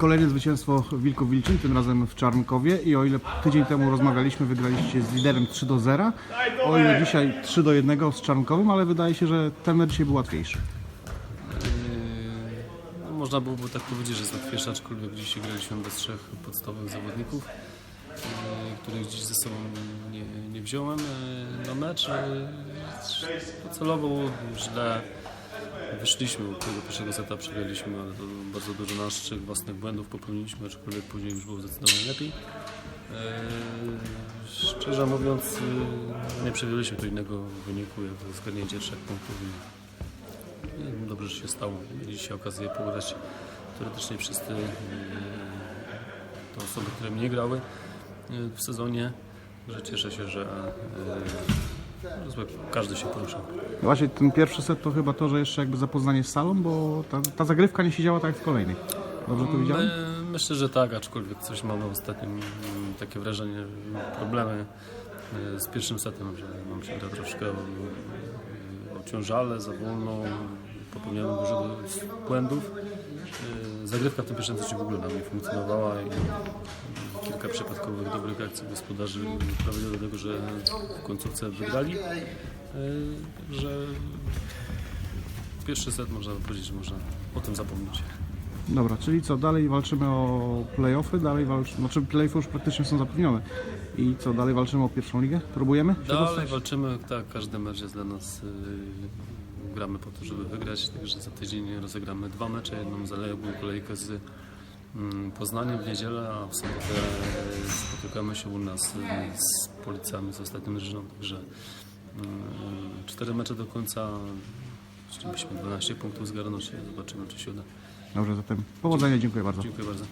Kolejne zwycięstwo Wilków Wilczyn, tym razem w Czarnkowie i o ile tydzień temu rozmawialiśmy, wygraliście z liderem 3 do 0, o ile dzisiaj 3 do 1 z Czarnkowym, ale wydaje się, że ten mecz dzisiaj był łatwiejszy. No, można byłoby tak powiedzieć, że jest łatwiejszy, aczkolwiek dzisiaj graliśmy bez trzech podstawowych zawodników, e, których dziś ze sobą nie, nie wziąłem e, na mecz. Docelowo źle wyszliśmy od tego pierwszego seta, przegraliśmy, ale to bardzo dużo naszych własnych błędów popełniliśmy, aczkolwiek później już było zdecydowanie lepiej. E, Szczerze mówiąc, e, nie przewidzieliśmy tu innego wyniku jak zgarnięcie trzech punktów. I wiem, Dobrze, że się stało. Mieliście okazję pograć teoretycznie wszyscy e, te osoby, które nie grały e, w sezonie. Że cieszę się, że e, każdy się poruszył. Właśnie ten pierwszy set to chyba to, że jeszcze jakby zapoznanie z salą, bo ta, ta zagrywka nie siedziała tak jak w kolejnej. Dobrze to widziałem? My, myślę, że tak, aczkolwiek coś mamy ostatnio mm, takie wrażenie, problemy e, z pierwszym setem, że nam się troszkę o- ociążale, za wolno, popełniamy dużo błędów. E, Zagrywka w tym pierwszym secie w ogóle nam nie funkcjonowała i kilka przypadkowych dobrych akcji gospodarzy prowadziło do tego, że w końcówce wygrali. E, Że pierwszy set można powiedzieć, że można o tym zapomnieć. Dobra, czyli co, dalej walczymy o playoffy, dalej walczymy, znaczy playoffy już praktycznie są zapewnione. I co, dalej walczymy o pierwszą ligę? Próbujemy się Dalej dostać? walczymy, tak, każdy mecz jest dla nas, yy, gramy po to, żeby wygrać, także za tydzień rozegramy dwa mecze, jedną zaległą kolejkę z mm, Poznaniem w niedzielę, a w sobotę yy, spotykamy się u nas yy, z Policami, z ostatnim drużyną, także yy, cztery mecze do końca, chcielibyśmy 12 punktów zgarnąć, zobaczymy czy się uda. Dobrze, zatem powodzenia, dziękuję bardzo. Dziękuję bardzo.